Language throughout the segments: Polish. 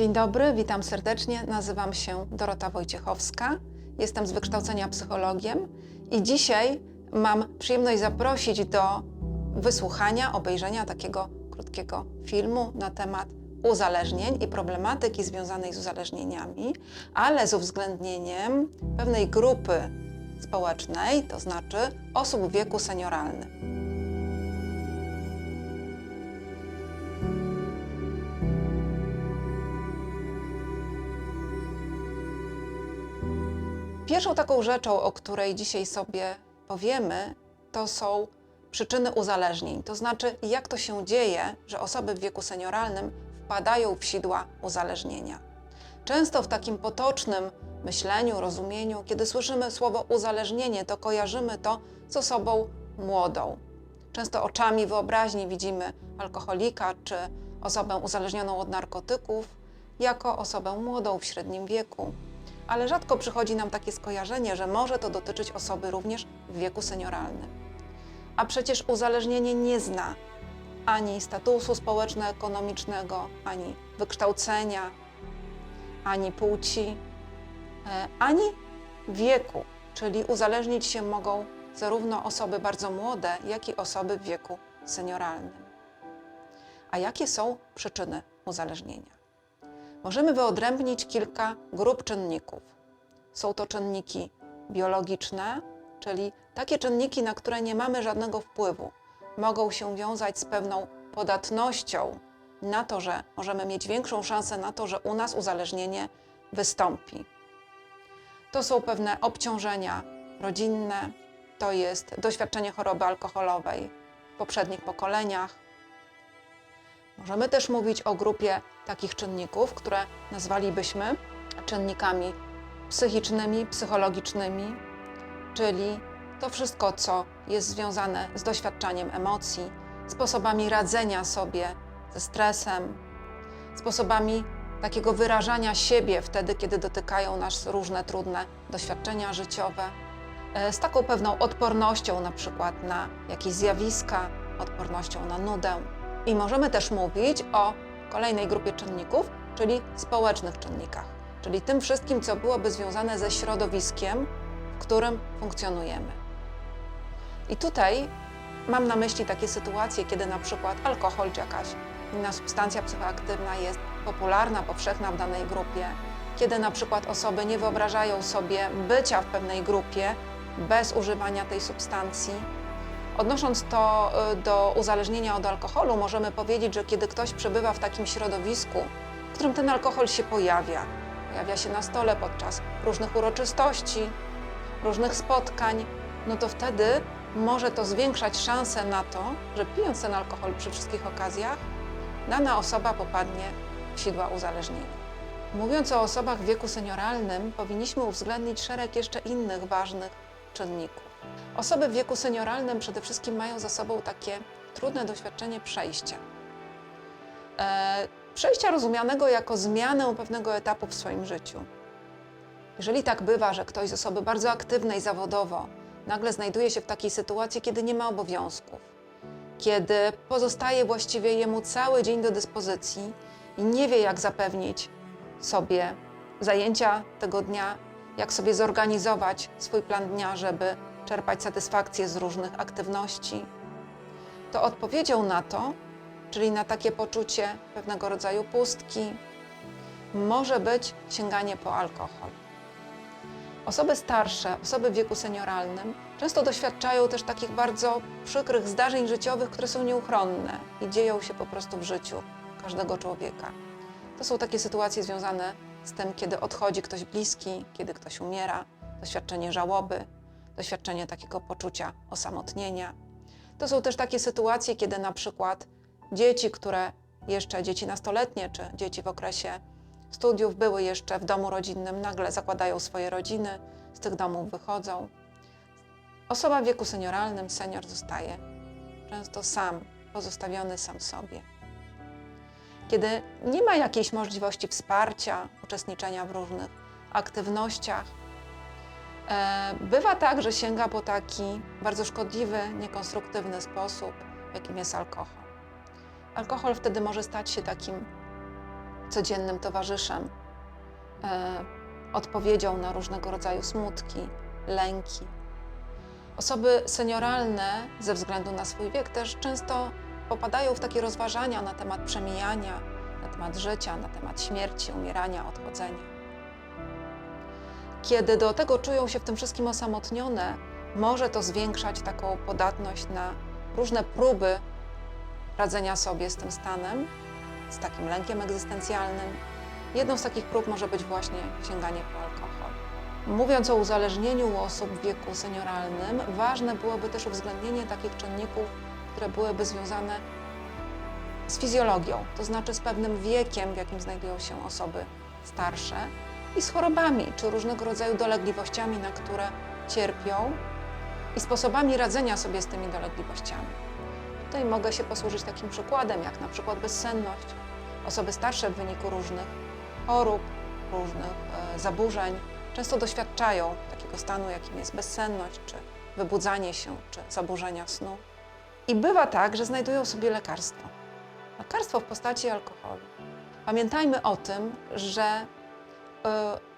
Dzień dobry, witam serdecznie. Nazywam się Dorota Wojciechowska. Jestem z wykształcenia psychologiem i dzisiaj mam przyjemność zaprosić do wysłuchania, obejrzenia takiego krótkiego filmu na temat uzależnień i problematyki związanej z uzależnieniami, ale z uwzględnieniem pewnej grupy społecznej, to znaczy osób w wieku senioralnym. Pierwszą taką rzeczą, o której dzisiaj sobie powiemy, to są przyczyny uzależnień. To znaczy, jak to się dzieje, że osoby w wieku senioralnym wpadają w sidła uzależnienia. Często w takim potocznym myśleniu, rozumieniu, kiedy słyszymy słowo uzależnienie, to kojarzymy to z osobą młodą. Często oczami wyobraźni widzimy alkoholika czy osobę uzależnioną od narkotyków jako osobę młodą w średnim wieku ale rzadko przychodzi nam takie skojarzenie, że może to dotyczyć osoby również w wieku senioralnym. A przecież uzależnienie nie zna ani statusu społeczno-ekonomicznego, ani wykształcenia, ani płci, e, ani wieku, czyli uzależnić się mogą zarówno osoby bardzo młode, jak i osoby w wieku senioralnym. A jakie są przyczyny uzależnienia? Możemy wyodrębnić kilka grup czynników. Są to czynniki biologiczne, czyli takie czynniki, na które nie mamy żadnego wpływu. Mogą się wiązać z pewną podatnością na to, że możemy mieć większą szansę na to, że u nas uzależnienie wystąpi. To są pewne obciążenia rodzinne, to jest doświadczenie choroby alkoholowej w poprzednich pokoleniach, Możemy też mówić o grupie takich czynników, które nazwalibyśmy czynnikami psychicznymi, psychologicznymi, czyli to wszystko, co jest związane z doświadczaniem emocji, sposobami radzenia sobie ze stresem, sposobami takiego wyrażania siebie wtedy, kiedy dotykają nas różne trudne doświadczenia życiowe, e, z taką pewną odpornością na przykład na jakieś zjawiska, odpornością na nudę, i możemy też mówić o kolejnej grupie czynników, czyli społecznych czynnikach, czyli tym wszystkim, co byłoby związane ze środowiskiem, w którym funkcjonujemy. I tutaj mam na myśli takie sytuacje, kiedy na przykład alkohol czy jakaś inna substancja psychoaktywna jest popularna, powszechna w danej grupie, kiedy na przykład osoby nie wyobrażają sobie bycia w pewnej grupie bez używania tej substancji, Odnosząc to y, do uzależnienia od alkoholu, możemy powiedzieć, że kiedy ktoś przebywa w takim środowisku, w którym ten alkohol się pojawia, pojawia się na stole podczas różnych uroczystości, różnych spotkań, no to wtedy może to zwiększać szanse na to, że pijąc ten alkohol przy wszystkich okazjach, dana osoba popadnie w sidła uzależnienia. Mówiąc o osobach w wieku senioralnym, powinniśmy uwzględnić szereg jeszcze innych ważnych czynników. Osoby w wieku senioralnym przede wszystkim mają za sobą takie trudne doświadczenie przejścia. E, przejścia rozumianego jako zmianę pewnego etapu w swoim życiu. Jeżeli tak bywa, że ktoś z osoby bardzo aktywnej zawodowo nagle znajduje się w takiej sytuacji, kiedy nie ma obowiązków, kiedy pozostaje właściwie jemu cały dzień do dyspozycji i nie wie, jak zapewnić sobie zajęcia tego dnia, jak sobie zorganizować swój plan dnia, żeby czerpać satysfakcję z różnych aktywności, to odpowiedzią na to, czyli na takie poczucie pewnego rodzaju pustki, może być sięganie po alkohol. Osoby starsze, osoby w wieku senioralnym często doświadczają też takich bardzo przykrych zdarzeń życiowych, które są nieuchronne i dzieją się po prostu w życiu każdego człowieka. To są takie sytuacje związane z tym, kiedy odchodzi ktoś bliski, kiedy ktoś umiera, doświadczenie żałoby, doświadczenie takiego poczucia osamotnienia. To są też takie sytuacje, kiedy na przykład dzieci, które jeszcze dzieci nastoletnie czy dzieci w okresie studiów były jeszcze w domu rodzinnym, nagle zakładają swoje rodziny, z tych domów wychodzą. Osoba w wieku senioralnym, senior zostaje często sam, pozostawiony sam sobie. Kiedy nie ma jakiejś możliwości wsparcia, uczestniczenia w różnych aktywnościach, bywa tak, że sięga po taki bardzo szkodliwy, niekonstruktywny sposób, jakim jest alkohol. Alkohol wtedy może stać się takim codziennym towarzyszem, e, odpowiedzią na różnego rodzaju smutki, lęki. Osoby senioralne, ze względu na swój wiek, też często popadają w takie rozważania na temat przemijania, na temat życia, na temat śmierci, umierania, odchodzenia. Kiedy do tego czują się w tym wszystkim osamotnione, może to zwiększać taką podatność na różne próby radzenia sobie z tym stanem, z takim lękiem egzystencjalnym. Jedną z takich prób może być właśnie sięganie po alkohol. Mówiąc o uzależnieniu u osób w wieku senioralnym, ważne byłoby też uwzględnienie takich czynników, które byłyby związane z fizjologią, to znaczy z pewnym wiekiem, w jakim znajdują się osoby starsze i z chorobami czy różnego rodzaju dolegliwościami, na które cierpią i sposobami radzenia sobie z tymi dolegliwościami. Tutaj mogę się posłużyć takim przykładem, jak na przykład bezsenność. Osoby starsze w wyniku różnych chorób, różnych e, zaburzeń często doświadczają takiego stanu, jakim jest bezsenność, czy wybudzanie się, czy zaburzenia snu. I bywa tak, że znajdują sobie lekarstwo. Lekarstwo w postaci alkoholu. Pamiętajmy o tym, że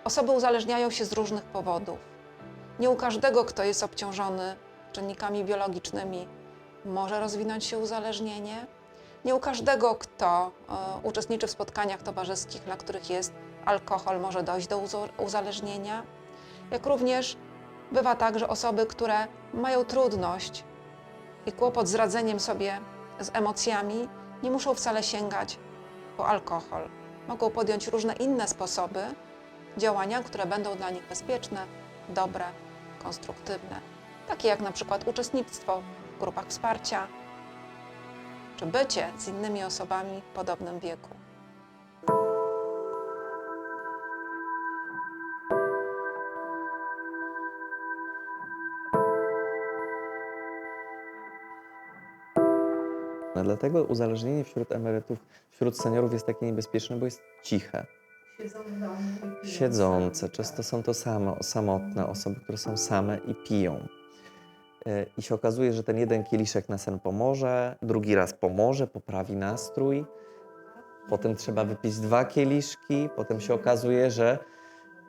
osoby uzależniają się z różnych powodów. Nie u każdego, kto jest obciążony czynnikami biologicznymi, może rozwinąć się uzależnienie. Nie u każdego, kto e, uczestniczy w spotkaniach towarzyskich, na których jest alkohol, może dojść do uzależnienia. Jak również bywa tak, że osoby, które mają trudność i kłopot z radzeniem sobie z emocjami, nie muszą wcale sięgać po alkohol. Mogą podjąć różne inne sposoby działania, które będą dla nich bezpieczne, dobre, konstruktywne, takie jak na przykład uczestnictwo w grupach wsparcia czy bycie z innymi osobami w podobnym wieku. Dlatego uzależnienie wśród emerytów, wśród seniorów jest takie niebezpieczne, bo jest ciche. Siedzące, często są to same, samotne osoby, które są same i piją. E, I się okazuje, że ten jeden kieliszek na sen pomoże, drugi raz pomoże, poprawi nastrój. Potem trzeba wypić dwa kieliszki, potem się okazuje, że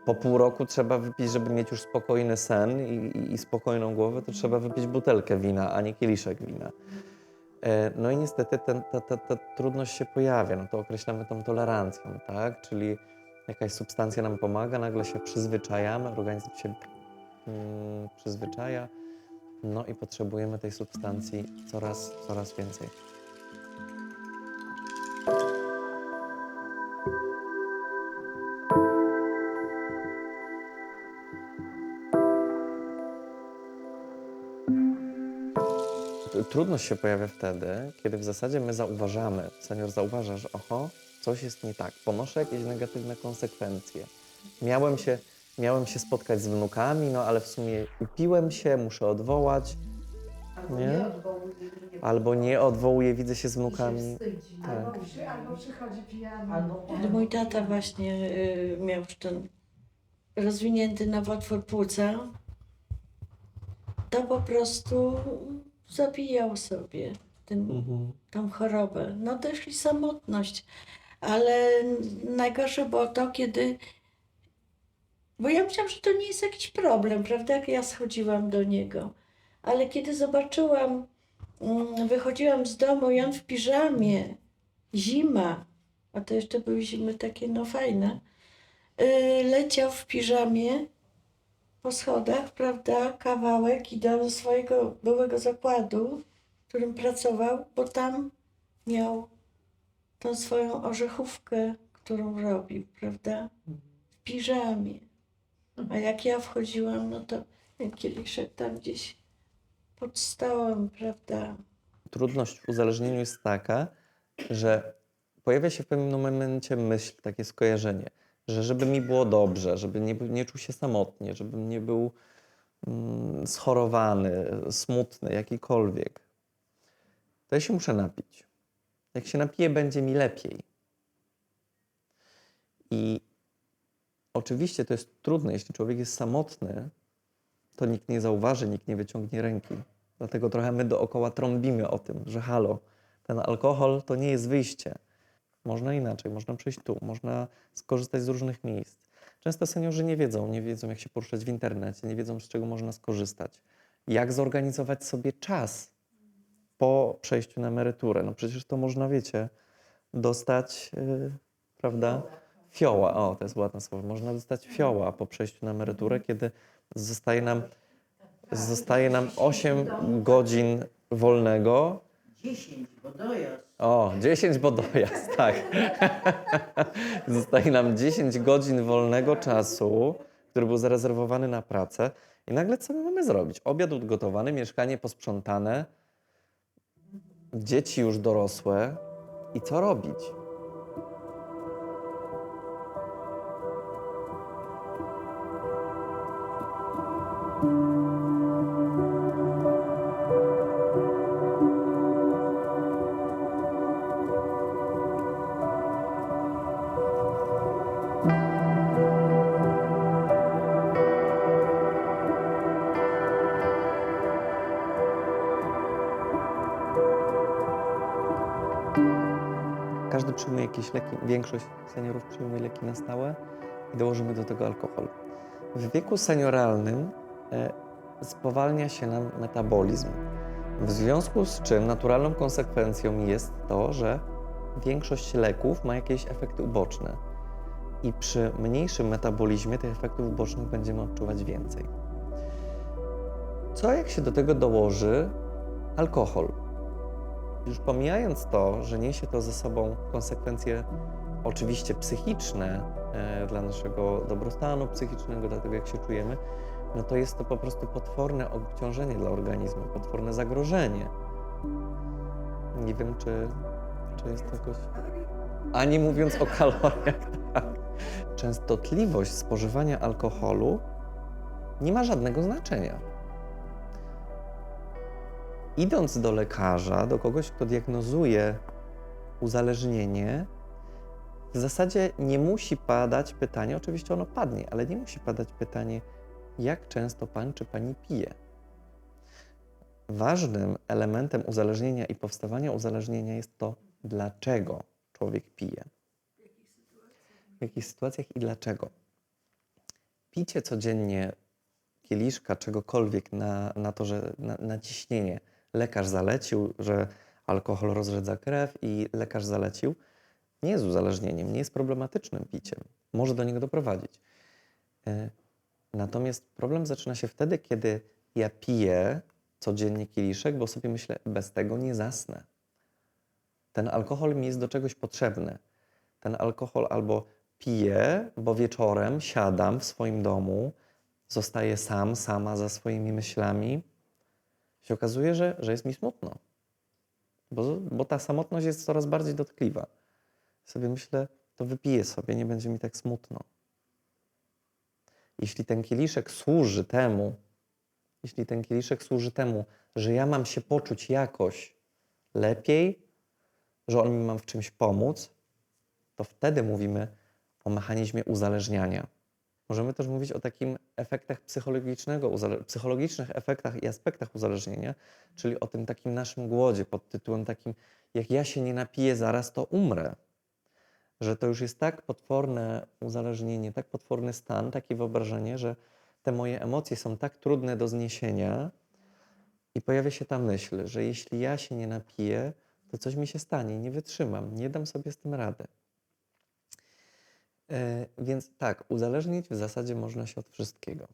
po pół roku trzeba wypić, żeby mieć już spokojny sen i, i, i spokojną głowę, to trzeba wypić butelkę wina, a nie kieliszek wina. E, No i niestety ten, ta, ta, ta trudność się pojawia, no to określamy tą tolerancją, tak? Czyli jakaś substancja nam pomaga, nagle się przyzwyczajamy, organizm się mm, przyzwyczaja, no i potrzebujemy tej substancji coraz, coraz więcej. Trudność się pojawia wtedy, kiedy w zasadzie my zauważamy, senior zauważa, że oho, coś jest nie tak, ponoszę jakieś negatywne konsekwencje. Miałem się, miałem się spotkać z wnukami, no ale w sumie upiłem się, muszę odwołać, Albo Nie? nie, odwołuje, drugie- albo nie odwołuję, widzę się z wnukami. wstydzi. Tak. Albo, przy, albo przychodzi pijany. albo Ale mój tata właśnie y, miał już ten rozwinięty nowotwór płuca. To po prostu zabijał sobie ten, Mhm. tą chorobę. No też i samotność. Ale najgorsze było to, kiedy. Bo ja myślałam, że to nie jest jakiś problem, prawda? Jak ja schodziłam do niego. Ale kiedy zobaczyłam, mm, wychodziłam z domu i on w piżamie, zima, a to jeszcze były zimy takie no fajne, yy, leciał w piżamie po schodach, prawda, kawałek i do swojego byłego zakładu, w którym pracował, bo tam miał tą swoją orzechówkę, którą robił, prawda, w piżamie. A jak ja wchodziłam, no to ten kieliszek tam gdzieś pod stołem, prawda, Trudność w uzależnieniu jest taka, że pojawia się w pewnym momencie myśl, takie skojarzenie, że żeby mi było dobrze, żeby nie, nie czuł się samotnie, żebym nie był mm, schorowany, smutny, jakikolwiek, to ja się muszę napić. Jak się napiję, będzie mi lepiej. I oczywiście to jest trudne, jeśli człowiek jest samotny, to nikt nie zauważy, nikt nie wyciągnie ręki. Dlatego trochę my dookoła trąbimy o tym, że halo, ten alkohol to nie jest wyjście. można inaczej, można przyjść tu, można skorzystać z różnych miejsc. Często seniorzy nie wiedzą, nie wiedzą jak się poruszać w internecie, nie wiedzą z czego można skorzystać. Jak zorganizować sobie czas po przejściu na emeryturę. No przecież to można, wiecie, dostać, yy, prawda? Fioła, o to jest ładne słowo. Można dostać fioła po przejściu na emeryturę, kiedy zostaje nam, zostaje nam 8 godzin wolnego 10, bo dojazd. o, 10 bo dojazd, tak. Zostaje nam 10 godzin wolnego czasu, który był zarezerwowany na pracę. I nagle co my mamy zrobić? Obiad ugotowany, mieszkanie posprzątane, dzieci już dorosłe. I co robić? Przyjmuje jakieś leki, większość seniorów przyjmuje leki na stałe i dołożymy do tego alkohol. W wieku senioralnym e, spowalnia się nam metabolizm. W związku z czym naturalną konsekwencją jest to, że większość leków ma jakieś efekty uboczne. I przy mniejszym metabolizmie tych efektów ubocznych będziemy odczuwać więcej. Co jak się do tego dołoży alkohol? Już pomijając to, że niesie to ze sobą konsekwencje oczywiście psychiczne e, dla naszego dobrostanu psychicznego, dla tego jak się czujemy, no to jest to po prostu potworne obciążenie dla organizmu, potworne zagrożenie. Nie wiem, czy, czy jest jakoś. A nie mówiąc o kaloriach, tak. Częstotliwość spożywania alkoholu nie ma żadnego znaczenia idąc do lekarza, do kogoś, kto diagnozuje uzależnienie, w zasadzie nie musi padać pytanie, oczywiście ono padnie, ale nie musi padać pytanie, jak często pan czy pani pije. Ważnym elementem uzależnienia i powstawania uzależnienia jest to, dlaczego człowiek pije. W jakich sytuacjach i dlaczego. Picie codziennie kieliszka czegokolwiek na, na to, że na, na ciśnienie lekarz zalecił, że alkohol rozrzedza krew i lekarz zalecił, nie jest uzależnieniem, nie jest problematycznym piciem. Może do niego doprowadzić. E, Natomiast problem zaczyna się wtedy, kiedy ja piję codziennie kieliszek, bo sobie myślę, bez tego nie zasnę. Ten alkohol mi jest do czegoś potrzebny. Ten alkohol albo piję, bo wieczorem siadam w swoim domu, zostaję sam, sama za swoimi myślami, się okazuje, że, że jest mi smutno. Bo, bo ta samotność jest coraz bardziej dotkliwa. Sobie myślę, to wypiję sobie, nie będzie mi tak smutno. Jeśli ten kieliszek służy temu, jeśli ten kieliszek służy temu, że ja mam się poczuć jakoś lepiej, że on mi ma w czymś pomóc, to wtedy mówimy o mechanizmie uzależniania. Możemy też mówić o takim efektach psychologicznego, psychologicznych efektach i aspektach uzależnienia, czyli o tym takim naszym głodzie pod tytułem takim, jak ja się nie napiję zaraz, to umrę. Że to już jest tak potworne uzależnienie, tak potworny stan, takie wyobrażenie, że te moje emocje są tak trudne do zniesienia i pojawia się ta myśl, że jeśli ja się nie napiję, to coś mi się stanie, nie wytrzymam, nie dam sobie z tym rady. E, Więc tak, uzależnić w zasadzie można się od wszystkiego.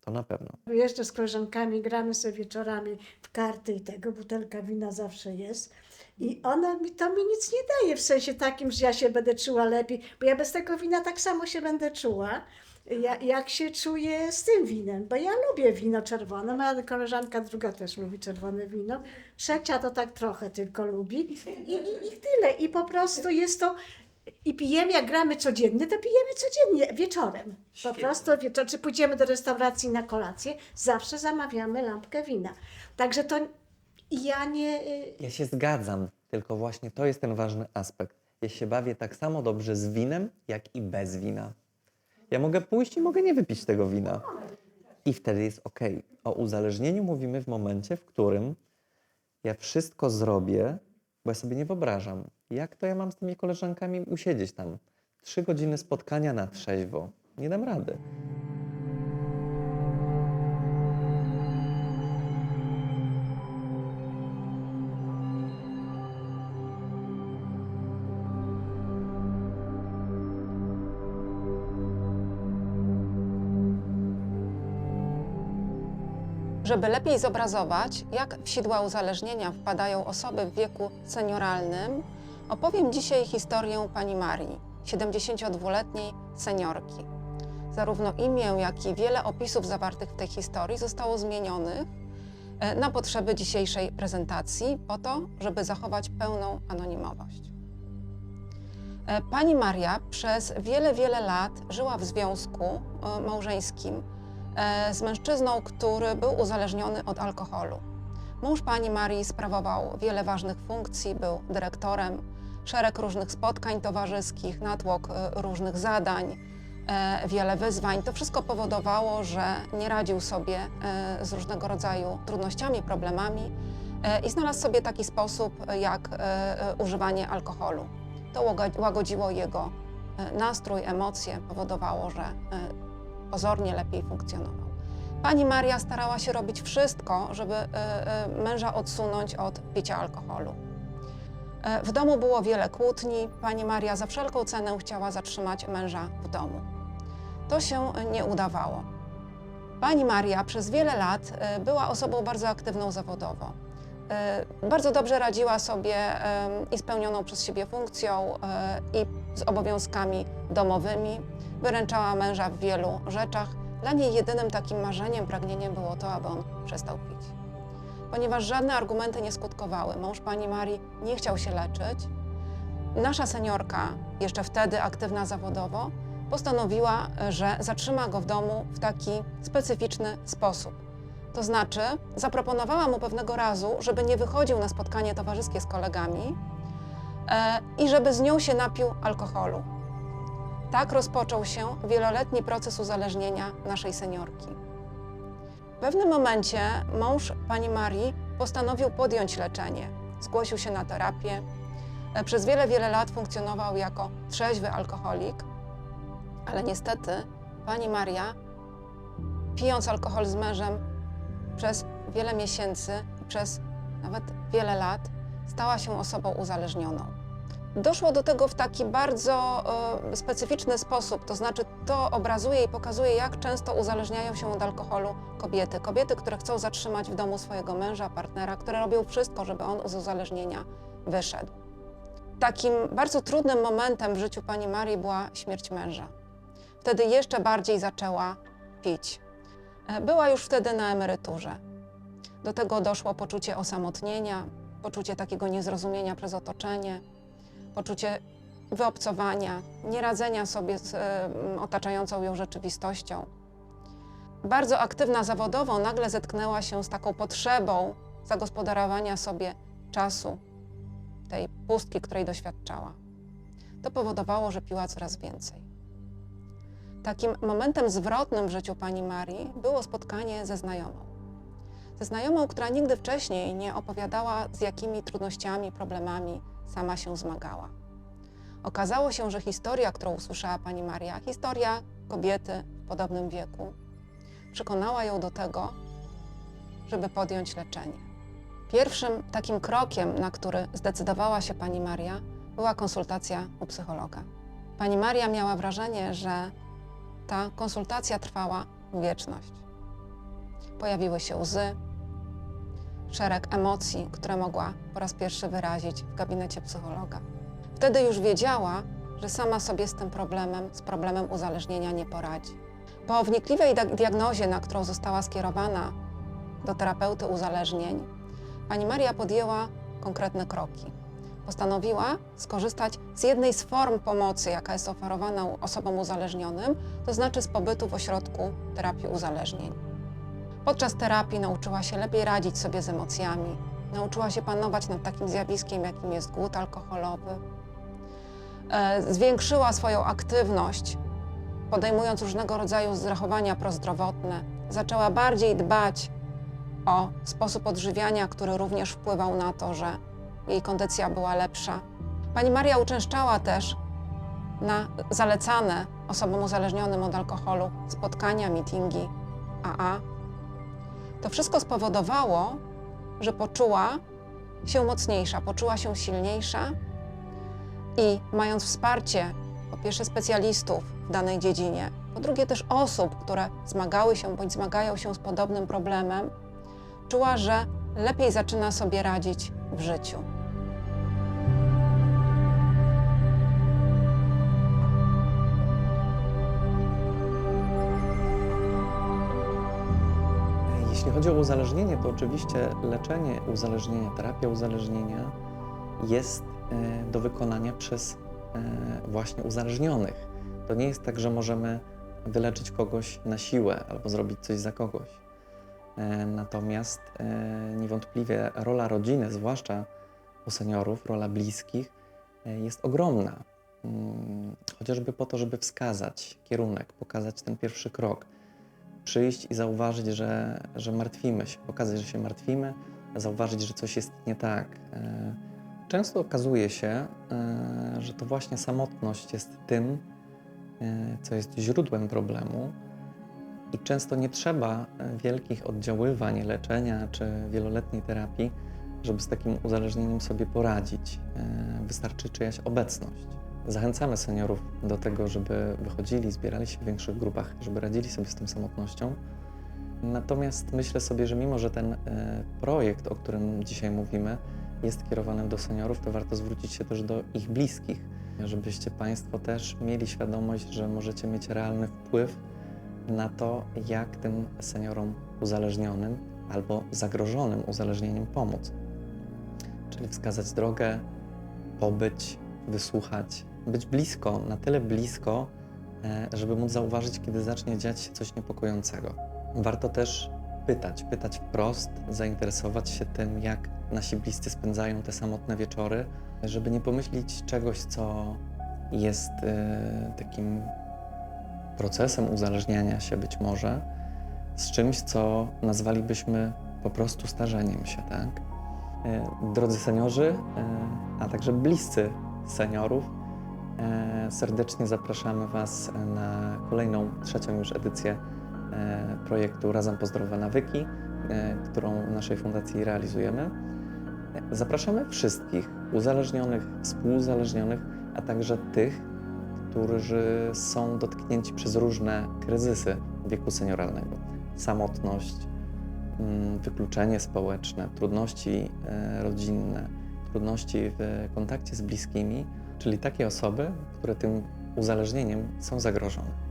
To na pewno. Jeszcze z koleżankami gramy sobie wieczorami w karty i tego, butelka wina zawsze jest. I ona mi, to mi nic nie daje w sensie takim, że ja się będę czuła lepiej, bo ja bez tego wina tak samo się będę czuła, ja, jak się czuję z tym winem, bo ja lubię wino czerwone, moja koleżanka druga też lubi czerwone wino, trzecia to tak trochę tylko lubi i, i, i tyle. I po prostu jest to, i pijemy, jak gramy codziennie, to pijemy codziennie, wieczorem. Po Świetnie. prostu wieczorem, czy pójdziemy do restauracji na kolację, zawsze zamawiamy lampkę wina. Także to ja nie... y, Ja się zgadzam, tylko właśnie to jest ten ważny aspekt. Ja się bawię tak samo dobrze z winem, jak i bez wina. Ja mogę pójść i mogę nie wypić tego wina. I wtedy jest ok. O uzależnieniu mówimy w momencie, w którym ja wszystko zrobię, bo ja sobie nie wyobrażam, Jak to ja mam z tymi koleżankami usiedzieć tam? Trzy godziny spotkania na trzeźwo. Nie dam rady. Żeby lepiej zobrazować, jak w sidła uzależnienia wpadają osoby w wieku senioralnym, opowiem dzisiaj historię pani Marii, 72-letniej seniorki. Zarówno imię, jak i wiele opisów zawartych w tej historii zostało zmienionych e, na potrzeby dzisiejszej prezentacji, po to, żeby zachować pełną anonimowość. E, Pani Maria przez wiele, wiele lat żyła w związku e, małżeńskim z mężczyzną, który był uzależniony od alkoholu. Mąż pani Marii sprawował wiele ważnych funkcji, był dyrektorem, szereg różnych spotkań towarzyskich, natłok e, różnych zadań, e, wiele wyzwań. To wszystko powodowało, że nie radził sobie e, z różnego rodzaju trudnościami, problemami i znalazł sobie taki sposób jak używanie alkoholu. To łago- łagodziło jego nastrój, emocje, powodowało, że pozornie lepiej funkcjonował. Pani Maria starała się robić wszystko, żeby męża odsunąć od picia alkoholu. E, W domu było wiele kłótni. Pani Maria za wszelką cenę chciała zatrzymać męża w domu. To się nie udawało. Pani Maria przez wiele lat e, była osobą bardzo aktywną zawodowo. E, Bardzo dobrze radziła sobie i spełnioną przez siebie funkcją i z obowiązkami domowymi. Wyręczała męża w wielu rzeczach. Dla niej jedynym takim marzeniem, pragnieniem było to, aby on przestał pić. Ponieważ żadne argumenty nie skutkowały, mąż pani Marii nie chciał się leczyć, nasza seniorka, jeszcze wtedy aktywna zawodowo, postanowiła, że zatrzyma go w domu w taki specyficzny sposób. To znaczy, zaproponowała mu pewnego razu, żeby nie wychodził na spotkanie towarzyskie z kolegami e, i żeby z nią się napił alkoholu. Tak rozpoczął się wieloletni proces uzależnienia naszej seniorki. W pewnym momencie mąż pani Marii postanowił podjąć leczenie. Zgłosił się na terapię. E, Przez wiele, wiele lat funkcjonował jako trzeźwy alkoholik, ale niestety pani Maria, pijąc alkohol z mężem przez wiele miesięcy, przez nawet wiele lat, stała się osobą uzależnioną. Doszło do tego w taki bardzo e, specyficzny sposób, to znaczy to obrazuje i pokazuje, jak często uzależniają się od alkoholu kobiety. Kobiety, które chcą zatrzymać w domu swojego męża, partnera, które robią wszystko, żeby on z uzależnienia wyszedł. Takim bardzo trudnym momentem w życiu pani Marii była śmierć męża. Wtedy jeszcze bardziej zaczęła pić. E, Była już wtedy na emeryturze. Do tego doszło poczucie osamotnienia, poczucie takiego niezrozumienia przez otoczenie, poczucie wyobcowania, nieradzenia sobie z otaczającą ją rzeczywistością. Bardzo aktywna zawodowo nagle zetknęła się z taką potrzebą zagospodarowania sobie czasu, tej pustki, której doświadczała. To powodowało, że piła coraz więcej. Takim momentem zwrotnym w życiu pani Marii było spotkanie ze znajomą. Ze znajomą, która nigdy wcześniej nie opowiadała, z jakimi trudnościami, problemami sama się zmagała. Okazało się, że historia, którą usłyszała pani Maria, historia kobiety w podobnym wieku, przekonała ją do tego, żeby podjąć leczenie. Pierwszym takim krokiem, na który zdecydowała się pani Maria, była konsultacja u psychologa. Pani Maria miała wrażenie, że ta konsultacja trwała wieczność. Pojawiły się łzy, szereg emocji, które mogła po raz pierwszy wyrazić w gabinecie psychologa. Wtedy już wiedziała, że sama sobie z tym problemem, z problemem uzależnienia nie poradzi. Po wnikliwej dia- diagnozie, na którą została skierowana do terapeuty uzależnień, pani Maria podjęła konkretne kroki. Postanowiła skorzystać z jednej z form pomocy, jaka jest oferowana osobom uzależnionym, to znaczy z pobytu w ośrodku terapii uzależnień. Podczas terapii nauczyła się lepiej radzić sobie z emocjami, nauczyła się panować nad takim zjawiskiem, jakim jest głód alkoholowy. E, Zwiększyła swoją aktywność, podejmując różnego rodzaju zachowania prozdrowotne. Zaczęła bardziej dbać o sposób odżywiania, który również wpływał na to, że jej kondycja była lepsza. Pani Maria uczęszczała też na zalecane osobom uzależnionym od alkoholu spotkania, mityngi AA. To wszystko spowodowało, że poczuła się mocniejsza, poczuła się silniejsza i mając wsparcie po pierwsze specjalistów w danej dziedzinie, po drugie też osób, które zmagały się bądź zmagają się z podobnym problemem, czuła, że lepiej zaczyna sobie radzić w życiu. Jeśli chodzi o uzależnienie, to oczywiście leczenie uzależnienia, terapia uzależnienia jest e, do wykonania przez e, właśnie uzależnionych. To nie jest tak, że możemy wyleczyć kogoś na siłę albo zrobić coś za kogoś. E, Natomiast niewątpliwie rola rodziny, zwłaszcza u seniorów, rola bliskich jest ogromna. Mm, Chociażby po to, żeby wskazać kierunek, pokazać ten pierwszy krok przyjść i zauważyć, że, że martwimy się, pokazać, że się martwimy, zauważyć, że coś jest nie tak. E, Często okazuje się, e, że to właśnie samotność jest tym, e, co jest źródłem problemu. I często nie trzeba wielkich oddziaływań, leczenia czy wieloletniej terapii, żeby z takim uzależnieniem sobie poradzić. Wystarczy czyjaś obecność. Zachęcamy seniorów do tego, żeby wychodzili, zbierali się w większych grupach, żeby radzili sobie z tą samotnością. Natomiast myślę sobie, że mimo, że ten e, projekt, o którym dzisiaj mówimy, jest kierowany do seniorów, to warto zwrócić się też do ich bliskich, żebyście Państwo też mieli świadomość, że możecie mieć realny wpływ na to, jak tym seniorom uzależnionym albo zagrożonym uzależnieniem pomóc. Czyli wskazać drogę, pobyć, wysłuchać, być blisko, na tyle blisko, e, żeby móc zauważyć, kiedy zacznie dziać się coś niepokojącego. Warto też pytać, pytać wprost, zainteresować się tym, jak nasi bliscy spędzają te samotne wieczory, żeby nie pomyśleć czegoś, co jest e, takim procesem uzależniania się być może z czymś, co nazwalibyśmy po prostu starzeniem się, tak? E, Drodzy seniorzy, a także bliscy seniorów, serdecznie zapraszamy Was na kolejną, trzecią już edycję e, projektu Razem po zdrowe nawyki, e, którą w naszej fundacji realizujemy. E, Zapraszamy wszystkich uzależnionych, współuzależnionych, a także tych, którzy są dotknięci przez różne kryzysy wieku senioralnego. Samotność, mm, wykluczenie społeczne, trudności e, rodzinne, trudności w kontakcie z bliskimi, czyli takie osoby, które tym uzależnieniem są zagrożone.